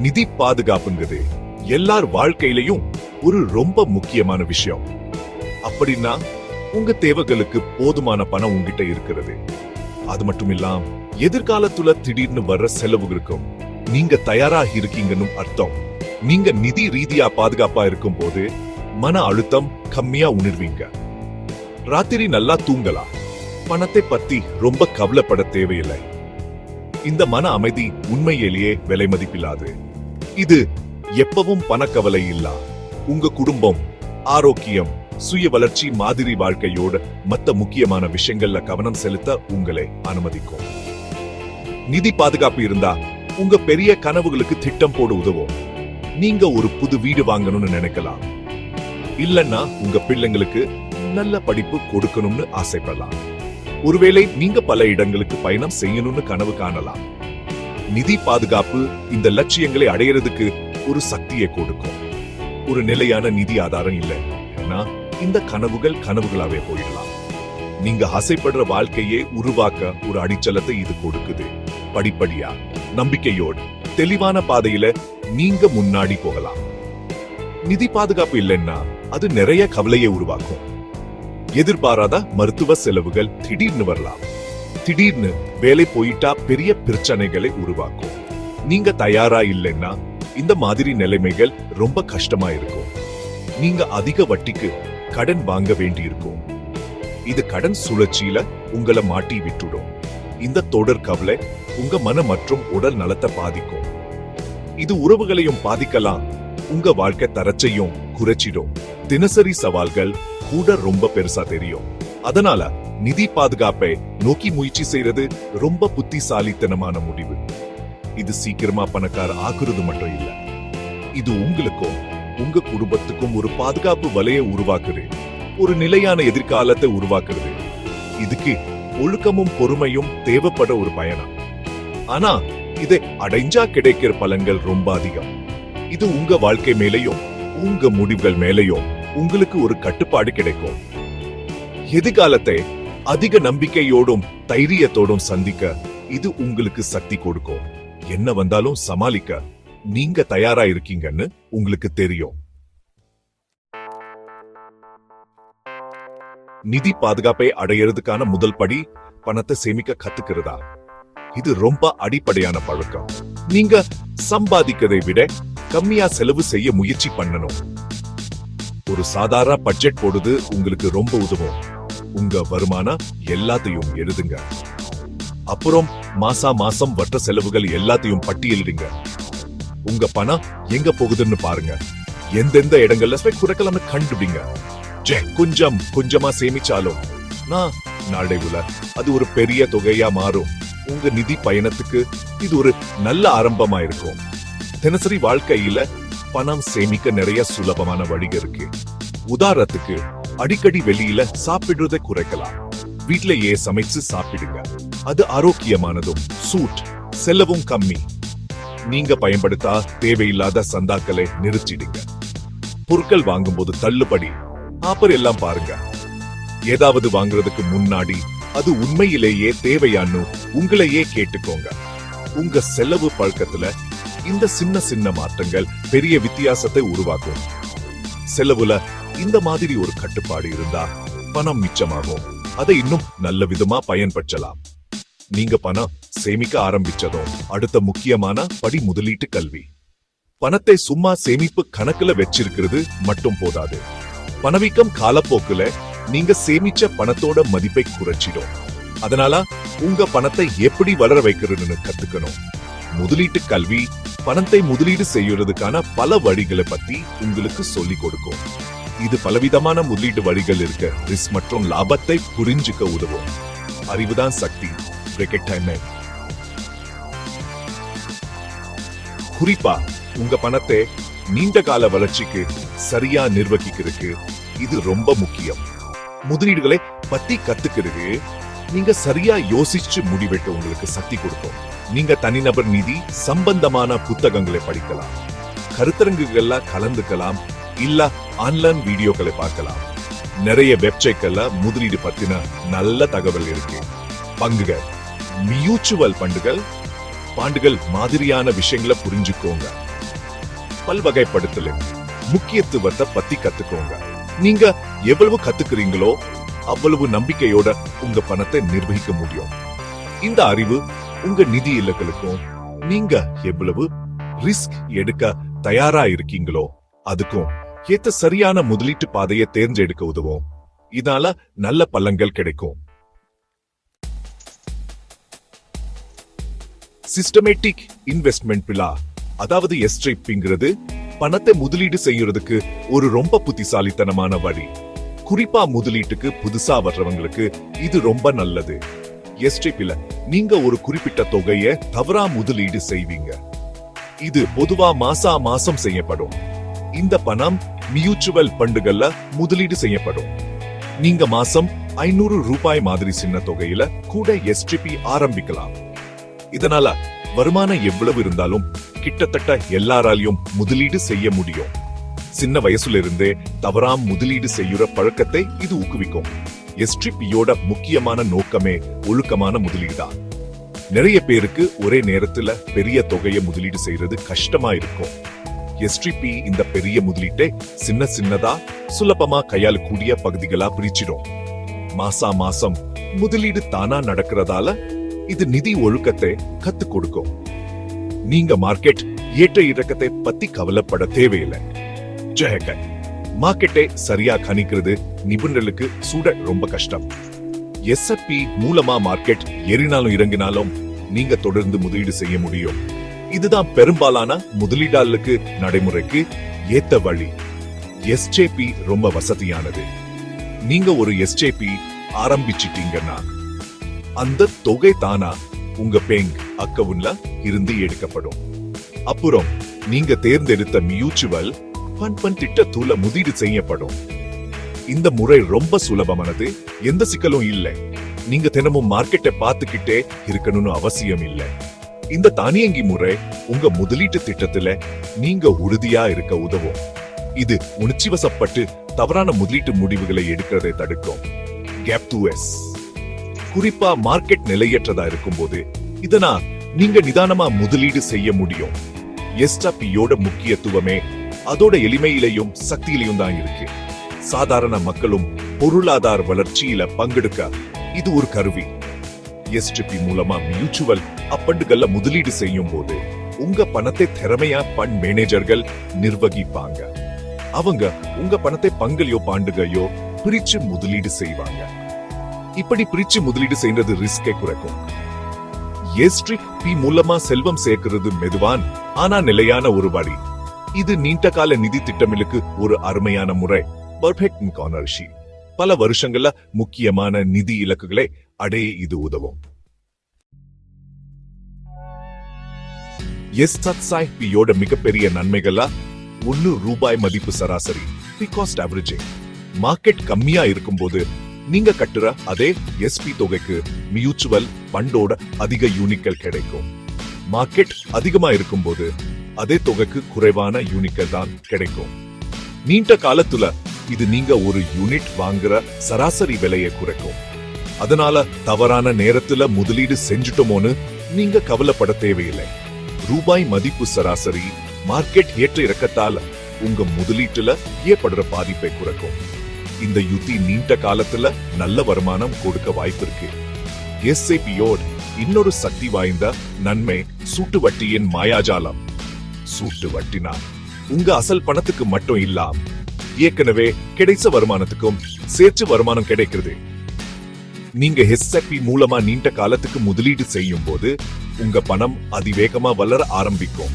நிதி பாதுகாப்புங்கிறது எல்லார் வாழ்க்கையிலையும் ஒரு ரொம்ப முக்கியமான விஷயம். அப்படின்னா உங்க தேவைகளுக்கு போதுமான பணம் உங்ககிட்ட இருக்கிறது. அது மட்டும் இல்லாம எதிர்காலத்துல திடீர்னு வர்ற செலவுகளுக்கும் நீங்க தயாரா இருக்கீங்கன்னு அர்த்தம். நீங்க நிதி ரீதியா பாதுகாப்பா இருக்கும் போது மன அழுத்தம் கம்மியா உணர்வீங்க. ராத்திரி நல்லா தூங்கலாம். பணத்தை பத்தி ரொம்ப கவலைப்பட தேவையில்லை. இந்த மன அமைதி உண்மையிலேயே விலை மதிப்பில்லாது. இது எப்பவும் பணக்கவலை இல்லா. உங்க குடும்பம் ஆரோக்கியம் சுய வளர்ச்சி மாதிரி வாழ்க்கையோட மத்த முக்கியமான விஷயங்கள்ல கவனம் செலுத்த உங்களை அனுமதிக்கும். நிதி பாதுகாப்பு இருந்தா உங்க பெரிய கனவுகளுக்கு திட்டம் போட உதவும். நீங்க ஒரு புது வீடு வாங்கணும்னு நினைக்கலாம். இல்லன்னா உங்க பிள்ளைங்களுக்கு நல்ல படிப்பு கொடுக்கணும்னு ஆசைப்படலாம். ஒருவேளை நீங்க பல இடங்களுக்கு பயணம் செய்யணும்னு கனவு காணலாம். நிதி பாதுகாப்பு இந்த லட்சியங்களை அடையிறதுக்கு ஒரு சக்தியை கொடுக்கும். ஒரு நிலையான நிதி ஆதாரம் இல்லை. இந்த கனவுகள் கனவுகளாவே போயிடலாம். நீங்க ஆசைப்படுற வாழ்க்கையே உருவாக்க ஒரு அடிச்சலத்தை இது கொடுக்குது. படிப்படியா நம்பிக்கையோடு தெளிவான பாதையில நீங்க முன்னாடி போகலாம். நிதி பாதுகாப்பு இல்லைன்னா அது நிறைய கவலையை உருவாக்கும். எதிர்பாராத மருத்துவ செலவுகள் திடீர்னு வரலாம். திடீர்னு வேலை போயிட்டா பெரிய பிரச்சனைகளை உருவாக்கும். நீங்க தயாரா இல்லைன்னா இந்த மாதிரி நிலைமைகள் ரொம்ப கஷ்டமா இருக்கும். நீங்க அதிக வட்டிக்கு கடன் வாங்க வேண்டியிருக்கும். இது கடன் சுழற்சியில உங்களை மாட்டி விட்டுடும். இந்த தொடர் கவலை உங்க மன மற்றும் உடல் நலத்தை பாதிக்கும். இது உறவுகளையும் பாதிக்கலாம். உங்க வாழ்க்கை தரச்சையும் குறைச்சிடும். தினசரி சவால்கள் கூட ரொம்ப பெருசா தெரியும். அதனால நிதி பாதுகாப்பை நோக்கி முயற்சி செய்யறது ரொம்ப புத்திசாலித்தனமான முடிவு. இது சீக்கிரமா பணக்கார ஆக்குறது மட்டும் இல்ல. இது உங்களுக்கும் உங்க குடும்பத்துக்கும் ஒரு பாதுகாப்பு வலையை உருவாக்குது. ஒரு நிலையான எதிர்காலத்தை உருவாக்குறது இதுக்கு ஒழுக்கமும் பொறுமையும் தேவைப்பட ஒரு பயணம். ஆனா இதை அடைஞ்சா கிடைக்கிற பலன்கள் ரொம்ப அதிகம். இது உங்க வாழ்க்கை மேலையும் உங்க முடிவுகள் மேலையும் உங்களுக்கு ஒரு கட்டுப்பாடு கிடைக்கும். எதிர்காலத்தை அதிக நம்பிக்கையோடும் தைரியத்தோடும் சந்திக்க இது உங்களுக்கு சக்தி கொடுக்கும். என்ன வந்தாலும் சமாளிக்க நீங்க தயாரா இருக்கீங்கன்னு உங்களுக்கு தெரியும். நிதி பாதுகாப்பை அடையிறதுக்கான முதல் படி பணத்தை சேமிக்க கத்துக்கிறதா? இது ரொம்ப அடிப்படையான பழக்கம். நீங்க சம்பாதிக்கிறதை விட கம்மியா செலவு செய்ய முயற்சி பண்ணணும். ஒரு சாதாரண பட்ஜெட் போடுது உங்களுக்கு ரொம்ப உதவும். உங்க வருமானம் எல்லாத்தையும் எழுதுங்க. அப்புறம் மாசா மாசம் வட்ட செலவுகள் எல்லாத்தையும் பட்டியலிடுங்க. உங்க பணம் எங்க போகுதுன்னு பாருங்க. எந்தெந்த இடங்கள்ல ஸ்பெக் குறைக்கலாம்னு கண்டுபிடிங்க. கொஞ்சம் கொஞ்சமா சேமிச்சாலும். நான் நாளைவுல அது ஒரு பெரிய தொகையா மாறும். உங்க நிதி பயணத்துக்கு இது ஒரு நல்ல ஆரம்பமா இருக்கும். தினசரி வாழ்க்கையில பணம் சேமிக்க நிறைய சுலபமான வழிகள் இருக்கு. உதாரணத்துக்கு அடிக்கடி வெளியில சாப்பிடுறதை குறைக்கலாம். வீட்டிலேயே சமைச்சு சாப்பிடுங்க. அது ஆரோக்கியமானதும் சூட் செலவும் கம்மி. நீங்க பயன்படுத்தா தேவையில்லாத சந்தாக்களை நிறுத்திடுங்க. பொருட்கள் வாங்கும்போது தள்ளுபடி. ஆப்பர் எல்லாம் பாருங்க. ஏதாவது வாங்குறதுக்கு முன்னாடி அது உண்மையிலேயே தேவையான்னு உங்களையே கேட்டுக்கோங்க. உங்க செலவு பழக்கத்துல இந்த சின்ன சின்ன மாற்றங்கள் பெரிய வித்தியாசத்தை உருவாக்கும். செலவுல இந்த மாதிரி ஒரு கட்டுப்பாடு இருந்தா பணம் மிச்சமாகும். அதை இன்னும் நல்ல விதமா பயன்படுத்தலாம். நீங்க பணம் சேமிக்க ஆரம்பிச்சதும் அடுத்த முக்கியமான படி முதலீட்டு கல்வி. பணத்தை சும்மா சேமிப்பு கணக்குல வச்சிருக்கிறது மட்டும் போதாது. பணவீக்கம் காலப்போக்குல நீங்க சேமிச்ச பணத்தோட மதிப்பை குறைச்சிடும். அதனால உங்க பணத்தை எப்படி வளர வைக்கிறதுன்னு கத்துக்கணும். முதலீட்டு கல்வி பணத்தை முதலீடு செய்யறதுக்கான பல வழிகளை பத்தி உங்களுக்கு சொல்லிக் கொடுக்கும். இது பலவிதமான முதலீட்டு வழிகள் இருக்க ரிஸ்க் மற்றும் லாபத்தை புரிஞ்சுக்க உதவும். அறிவுதான் சக்தி குறிப்பா உங்க பணத்தை நீண்ட கால வளர்ச்சிக்கு சரியா நிர்வகிக்கிறதுக்கு இது ரொம்ப முக்கியம். முதலீடுகளை பத்தி கத்துக்கிறது நீங்க சரியா யோசிச்சு முடிவெட்டு உங்களுக்கு சக்தி கொடுக்கும். நீங்க தனிநபர் நிதி சம்பந்தமான புத்தகங்களை படிக்கலாம். கருத்தரங்குகள்ல கலந்துக்கலாம். இல்ல ஆன்லைன் வீடியோக்களை பார்க்கலாம். நிறைய வெப்சைட்கள்ல முதலீடு பத்தின நல்ல தகவல் இருக்கு. பங்குகள் மியூச்சுவல் பண்டுகள் பாண்டுகள் மாதிரியான விஷயங்களை புரிஞ்சுக்கோங்க. பல்வகைப்படுத்தலின் முக்கியத்துவத்தை பத்தி கத்துக்கோங்க. நீங்க எவ்வளவு கத்துக்கிறீங்களோ அவ்வளவு நம்பிக்கையோட உங்க பணத்தை நிர்வகிக்க முடியும். இந்த அறிவு உங்க நிதி இலக்குகளுக்கும் நீங்க எவ்வளவு ரிஸ்க் எடுக்க தயாரா இருக்கீங்களோ அதுக்கும் ஏத்த சரியான முதலீட்டு பாதையை தேர்ந்தெடுக்க உதவும். இதனால நல்ல பலன்கள் கிடைக்கும். சிஸ்டமேட்டிக் இன்வெஸ்ட்மெண்ட் பிலா அதாவது எஸ்ட்ரிப்ங்கிறது பணத்தை முதலீடு செய்யறதுக்கு ஒரு ரொம்ப புத்திசாலித்தனமான வழி. குறிப்பா முதலீட்டுக்கு புதுசா வர்றவங்களுக்கு இது ரொம்ப நல்லது. எஸ்டிபில நீங்க ஒரு குறிப்பிட்ட தொகையை தவறா முதலீடு செய்வீங்க. இது பொதுவா மாசா மாசம் செய்யப்படும். இந்த பணம் மியூச்சுவல் பண்டுகள்ல முதலீடு செய்யப்படும். நீங்க மாசம் ஐநூறு ரூபாய் மாதிரி சின்ன தொகையில கூட எஸ்டிபி ஆரம்பிக்கலாம். இதனால வருமானம் எவ்வளவு இருந்தாலும் கிட்டத்தட்ட எல்லாராலையும் முதலீடு செய்ய முடியும். சின்ன வயசுல இருந்தே தவறாம் முதலீடு செய்யுற பழக்கத்தை இது ஊக்குவிக்கும். எஸ்ட்ரிபியோட முக்கியமான நோக்கமே ஒழுக்கமான முதலீடு தான் நிறைய பேருக்கு ஒரே நேரத்துல பெரிய தொகையை முதலீடு செய்யறது கஷ்டமா இருக்கும். எஸ்டிபி இந்த பெரிய முதலீட்டை சின்ன சின்னதா சுலபமா கையாளக்கூடிய பகுதிகளா பிரிச்சிடும். மாசா மாசம் முதலீடு தானா நடக்கிறதால இது நிதி ஒழுக்கத்தை கத்து கொடுக்கும். நீங்க மார்க்கெட் ஏற்ற இறக்கத்தை பத்தி கவலைப்பட தேவையில்லை. ஜெயகன். மார்க்கெட்டை சரியா கணிக்கிறது நிபுணர்களுக்கு சூட ரொம்ப கஷ்டம். எஸ்எப்பி மூலமா மார்க்கெட் ஏறினாலும் இறங்கினாலும் நீங்க தொடர்ந்து முதலீடு செய்ய முடியும். இதுதான் பெரும்பாலான முதலீட்டாளர்களுக்கு நடைமுறைக்கு ஏத்த வழி. எஸ்ஜேபி ரொம்ப வசதியானது. நீங்க ஒரு எஸ்ஜேபி ஆரம்பிச்சிட்டீங்கன்னா அந்த தொகை தானா உங்க பேங்க் அக்கவுண்ட்ல இருந்து எடுக்கப்படும். அப்புறம் நீங்க தேர்ந்தெடுத்த மியூச்சுவல் ஃபண்ட் ஃபண்ட் திட்டத்துல முதலீடு செய்யப்படும். இந்த முறை ரொம்ப சுலபமானது. எந்த சிக்கலும் இல்லை. நீங்க தினமும் மார்க்கெட்டை பார்த்துக்கிட்டே இருக்கணும்னு அவசியம் இல்லை. இந்த தானியங்கி முறை உங்க முதலீட்டு திட்டத்துல நீங்க உறுதியா இருக்க உதவும். இது உணர்ச்சிவசப்பட்டு தவறான முதலீட்டு முடிவுகளை எடுக்கிறதை தடுக்கும். கேப் டூ எஸ் குறிப்பா மார்க்கெட் நிலையற்றதா இருக்கும்போது இதனா நீங்க நிதானமா முதலீடு செய்ய முடியும். எஸ்டபியோட முக்கியத்துவமே அதோட எளிமையிலையும் சக்தியிலையும் தான் இருக்கு. சாதாரண மக்களும் பொருளாதார வளர்ச்சியில பங்கெடுக்க இது ஒரு கருவி. எஸ்டிபி மூலமா மியூச்சுவல் அப்பண்டுகள்ல முதலீடு செய்யும் போது உங்க பணத்தை திறமையா பண் மேனேஜர்கள் நிர்வகிப்பாங்க. அவங்க உங்க பணத்தை பங்கலையோ பாண்டுகையோ பிரிச்சு முதலீடு செய்வாங்க. இப்படி பிரிச்சு முதலீடு செய்யறது ரிஸ்கை குறைக்கும். எஸ்ட்ரிக் பி மூலமா செல்வம் சேர்க்கிறது மெதுவான் ஆனா நிலையான ஒரு வழி. இது நீண்ட கால நிதி திட்டமிலுக்கு ஒரு அருமையான முறை. பர்ஃபெக்ட் கார்னர்ஷி பல வருஷங்கள்ல முக்கியமான நிதி இலக்குகளை அடைய இது உதவும். எஸ் சத்சாய் பியோட மிகப்பெரிய நன்மைகளா ஒன்னு ரூபாய் மதிப்பு சராசரி காஸ்ட் ஆவரேஜிங் மார்க்கெட் கம்மியா இருக்கும்போது நீங்க கட்டுற அதே எஸ்பி தொகைக்கு மியூச்சுவல் ஃபண்டோட அதிக யூனிட்கள் கிடைக்கும். மார்க்கெட் அதிகமா இருக்கும்போது அதே தொகைக்கு குறைவான யூனிட்கள் தான் கிடைக்கும். நீண்ட காலத்துல இது நீங்க ஒரு யூனிட் வாங்குற சராசரி விலையை குறைக்கும். அதனால தவறான நேரத்துல முதலீடு செஞ்சுட்டோமோன்னு நீங்க கவலைப்பட தேவையில்லை. ரூபாய் மதிப்பு சராசரி மார்க்கெட் ஏற்ற இறக்கத்தால உங்க முதலீட்டுல ஏற்படுற பாதிப்பை குறைக்கும். இந்த யுத்தி நீண்ட காலத்துல நல்ல வருமானம் கொடுக்க வாய்ப்பு இருக்கு. எஸ்ஏபியோட் இன்னொரு சக்தி வாய்ந்த நன்மை சூட்டு வட்டியின் மாயாஜாலம். சூட்டு வட்டினா உங்க அசல் பணத்துக்கு மட்டும் இல்லாம ஏற்கனவே கிடைச்ச வருமானத்துக்கும் சேர்த்து வருமானம் கிடைக்கிறது. நீங்க எஸ்எப்பி மூலமா நீண்ட காலத்துக்கு முதலீடு செய்யும் போது உங்க பணம் அதிவேகமா வளர ஆரம்பிக்கும்.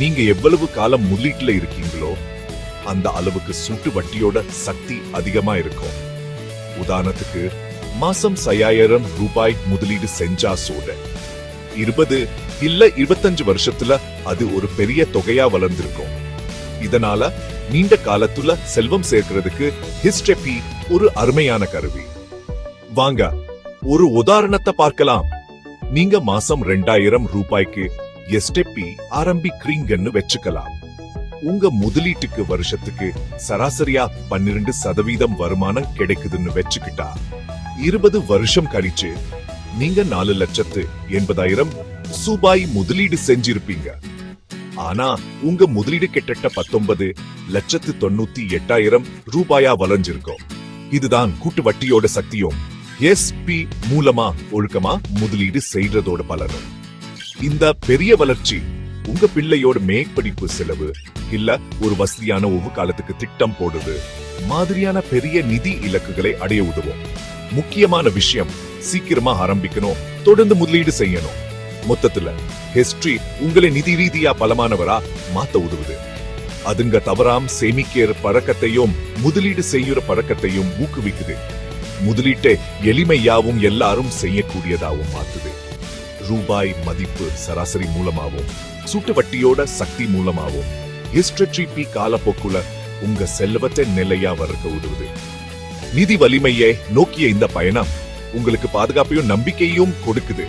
நீங்க எவ்வளவு காலம் முதலீட்டுல இருக்கீங்களோ அந்த அளவுக்கு சூட்டு வட்டியோட சக்தி அதிகமா இருக்கும். உதாரணத்துக்கு மாசம் சையாயிரம் ரூபாய் முதலீடு செஞ்சா சோட இருபது இல்ல இருபத்தஞ்சு வருஷத்துல அது ஒரு பெரிய தொகையா வளர்ந்திருக்கும். இதனால நீண்ட காலத்துல செல்வம் சேர்க்கிறதுக்கு ஹிஸ்டெபி ஒரு அருமையான கருவி. வாங்க ஒரு உதாரணத்தை பார்க்கலாம். நீங்க மாசம் ரெண்டாயிரம் ரூபாய்க்கு எஸ்டெப்பி ஆரம்பிக்கிறீங்கன்னு வச்சுக்கலாம். உங்க முதலீட்டுக்கு வருஷத்துக்கு சராசரியா பன்னிரண்டு சதவீதம் வருமானம் கிடைக்குதுன்னு வச்சுக்கிட்டா இருபது வருஷம் கழிச்சு நீங்க நாலு லட்சத்து எண்பதாயிரம் ரூபாய் முதலீடு செஞ்சிருப்பீங்க. ஆனா உங்க முதலீடு கிட்டத்தட்ட பத்தொன்பது லட்சத்து தொண்ணூத்தி எட்டாயிரம் ரூபாயா வளைஞ்சிருக்கும் இதுதான் கூட்டு வட்டியோட சக்தியும். எஸ்பி மூலமா ஒழுக்கமா முதலீடு செய்யறதோட பலனும். இந்த பெரிய வளர்ச்சி உங்க பிள்ளையோட மேற்படிப்பு செலவு இல்ல ஒரு வசதியான ஒவ்வொரு காலத்துக்கு திட்டம் போடுது மாதிரியான பெரிய நிதி இலக்குகளை அடைய உதவும். முக்கியமான விஷயம் சீக்கிரமா ஆரம்பிக்கணும் தொடர்ந்து முதலீடு செய்யணும். மொத்தத்துல ஹிஸ்டரி உங்களை நிதி ரீதியா பலமானவரா மாத்த உதவுது. அதுங்க தவறாம் சேமிக்கிற பழக்கத்தையும் முதலீடு செய்யுற பழக்கத்தையும் ஊக்குவிக்குது. முதலீட்டை எளிமையாவும் எல்லாரும் செய்யக்கூடியதாகவும் மாத்துது. ரூபாய் மதிப்பு சராசரி மூலமாகவும் சுட்டு வட்டியோட சக்தி மூலமாகவும் ஹிஸ்டரி பி காலப்போக்குல உங்க செல்வத்தை நிலையா வளர்க்க உதவுது. நிதி வலிமையை நோக்கிய இந்த பயணம் உங்களுக்கு பாதுகாப்பையும் நம்பிக்கையும் கொடுக்குது.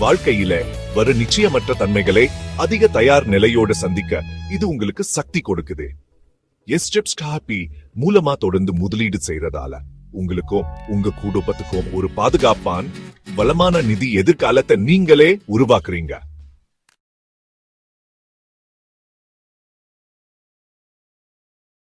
வாழ்க்கையில வர நிச்சயமற்ற தன்மைகளை அதிக தயார் நிலையோட சந்திக்க இது உங்களுக்கு சக்தி கொடுக்குது. எஸ்டெப்ஸ் ஹாப்பி மூலமா தொடர்ந்து முதலீடு செய்யறதால உங்களுக்கும் உங்க குடும்பத்துக்கும் ஒரு பாதுகாப்பான் வளமான நிதி எதிர்காலத்தை நீங்களே உருவாக்குறீங்க.